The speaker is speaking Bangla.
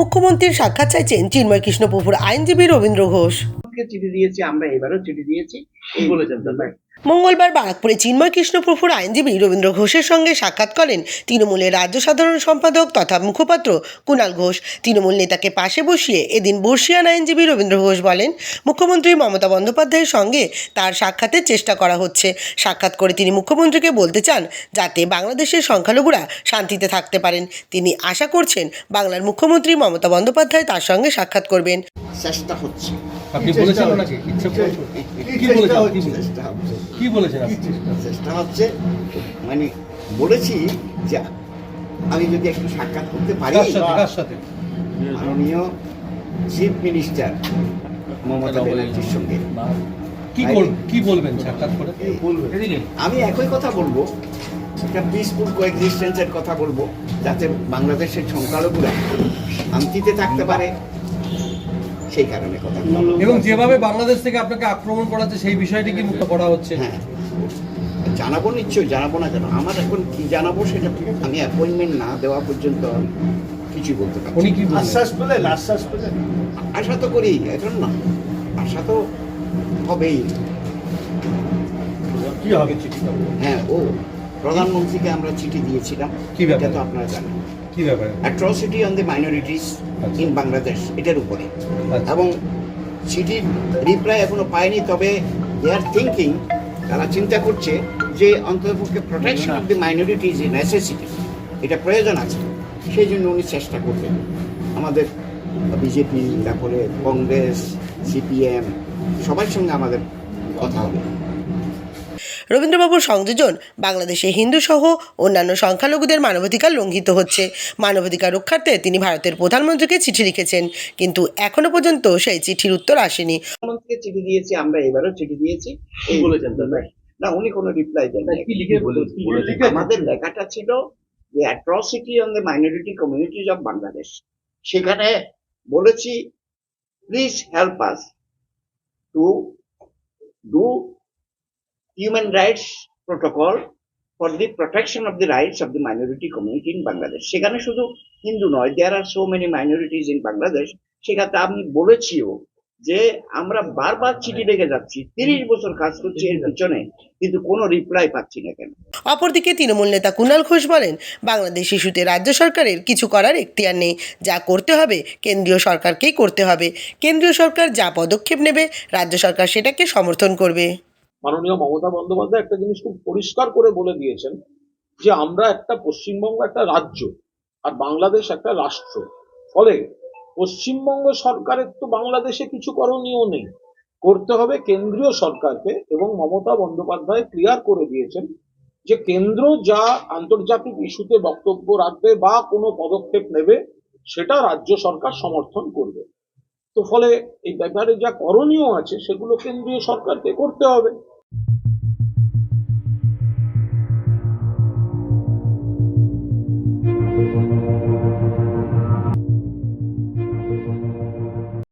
মুখ্যমন্ত্রীর সাক্ষাৎ চাইছেন চিন্ময় কৃষ্ণপ্রভুর আইনজীবী রবীন্দ্র ঘোষ। কে চিঠি দিয়েছি আমরা এবারও চিঠি দিয়েছি। এই বলেছেন মঙ্গলবার বারাকপুরে চিন্ময় কৃষ্ণপ্রভুর আইনজীবী রবীন্দ্র ঘোষের সঙ্গে সাক্ষাৎ করেন তৃণমূলের রাজ্য সাধারণ সম্পাদক তথা মুখপাত্র কুণাল ঘোষ। তৃণমূল নেতাকে পাশে বসিয়ে এদিন বর্ষিয়ান আইনজীবী রবীন্দ্র ঘোষ বলেন মুখ্যমন্ত্রী মমতা বন্দ্যোপাধ্যায়ের সঙ্গে তার সাক্ষাতের চেষ্টা করা হচ্ছে। সাক্ষাৎ করে তিনি মুখ্যমন্ত্রীকে বলতে চান যাতে বাংলাদেশের সংখ্যালঘুরা শান্তিতে থাকতে পারেন। তিনি আশা করছেন বাংলার মুখ্যমন্ত্রী মমতা বন্দ্যোপাধ্যায় তার সঙ্গে সাক্ষাৎ করবেন। চেষ্টা হচ্ছে। আপনি বলেছেন ওনাকে ইচ্ছে কি বলেছেন? হচ্ছে কি বলেছেন? চেষ্টা হচ্ছে। মানে বলেছি যে আমি যদি একটু সাক্ষাৎ করতে পারি সাথে মাননীয় চিফ মিনিস্টার মমতা ব্যানার্জির সঙ্গে। কি কি বলবেন সাক্ষাৎ করে? আমি একই কথা বলব একটা পিসফুল কোএক্সিস্টেন্সের কথা বলব যাতে বাংলাদেশের সংখ্যালঘুরা শান্তিতে থাকতে পারে সেই কারণে কথা এবং যেভাবে বাংলাদেশ থেকে আপনাকে আক্রমণ করা হচ্ছে সেই বিষয়টি কি মুক্ত করা হচ্ছে? হ্যাঁ জানাব নিশ্চয়ই জানাব না কেন আমার এখন কি জানাব সেটা আমি অ্যাপয়েন্টমেন্ট না দেওয়া পর্যন্ত কিছুই বলতে পারছি উনি কি আশ্বাস পেলেন আশ্বাস পেলেন। আশা তো করি এখন না। আশা তো হবেই। কি হবে চিঠিটা হ্যাঁ ও প্রধানমন্ত্রীকে আমরা চিঠি দিয়েছিলাম। কি ব্যাপার? এটা তো আপনারা জানেন। কি ব্যাপারে? Atrocity on the minorities. In Bangladesh এটার উপরে। আচ্ছা। এবং চিঠির রিপ্লাই এখনও পায়নি তবে দে আর থিঙ্কিং তারা চিন্তা করছে যে অন্ততপক্ষে protection of the minorities is necessity এটা প্রয়োজন আছে সেই জন্য উনি চেষ্টা করবেন। আমাদের বিজেপি তারপরে কংগ্রেস সিপিএম সবার সঙ্গে আমাদের কথা হবে। রবীন্দ্রবাবুর সংযোজন বাংলাদেশে হিন্দু সহ অন্যান্য সংখ্যালঘুদের মানবাধিকার লঙ্ঘিত হচ্ছে। মানবাধিকার রক্ষার্থে তিনি ভারতের প্রধানমন্ত্রীকে চিঠি লিখেছেন কিন্তু এখনও পর্যন্ত সেই চিঠির উত্তর আসেনি। প্রধানমন্ত্রীকে চিঠি দিয়েছি আমরা এবারও চিঠি দিয়েছি। বলেছেন না উনি কোনো রিপ্লাই দেন কি লিখে বলেছেন? আমাদের লেখাটা ছিল যে atrocity on the minority communities of Bangladesh সেখানে বলেছি please help us to do human rights protocol for the protection of the rights of the minority community in Bangladesh সেখানে শুধু হিন্দু নয় there are so many minorities in Bangladesh সেখানে আমি বলেছিও যে আমরা বারবার চিঠি লিখে যাচ্ছি, তিরিশ বছর কাজ করছি এর পিছনে, কিন্তু কোনো রিপ্লাই পাচ্ছি না কেন? অপরদিকে তৃণমূল নেতা কুণাল ঘোষ বলেন, বাংলাদেশ ইস্যুতে রাজ্য সরকারের কিছু করার এখতিয়ার নেই। যা করতে হবে, কেন্দ্রীয় সরকারকেই করতে হবে। কেন্দ্রীয় সরকার যা পদক্ষেপ নেবে, রাজ্য সরকার সেটাকে সমর্থন করবে। মাননীয় মমতা বন্দ্যোপাধ্যায় একটা জিনিস খুব পরিষ্কার করে বলে দিয়েছেন যে আমরা একটা পশ্চিমবঙ্গ, একটা রাজ্য আর বাংলাদেশ একটা রাষ্ট্র। ফলে পশ্চিমবঙ্গ সরকারের তো বাংলাদেশে কিছু করণীয় নেই। করতে হবে কেন্দ্রীয় সরকারকে এবং মমতা বন্দ্যোপাধ্যায় ক্লিয়ার করে দিয়েছেন যে কেন্দ্র যা আন্তর্জাতিক ইস্যুতে বক্তব্য রাখবে বা কোনো পদক্ষেপ নেবে, সেটা রাজ্য সরকার সমর্থন করবে। তো ফলে এই ব্যাপারে যা করণীয় আছে সেগুলো কেন্দ্রীয় সরকারকে করতে হবে।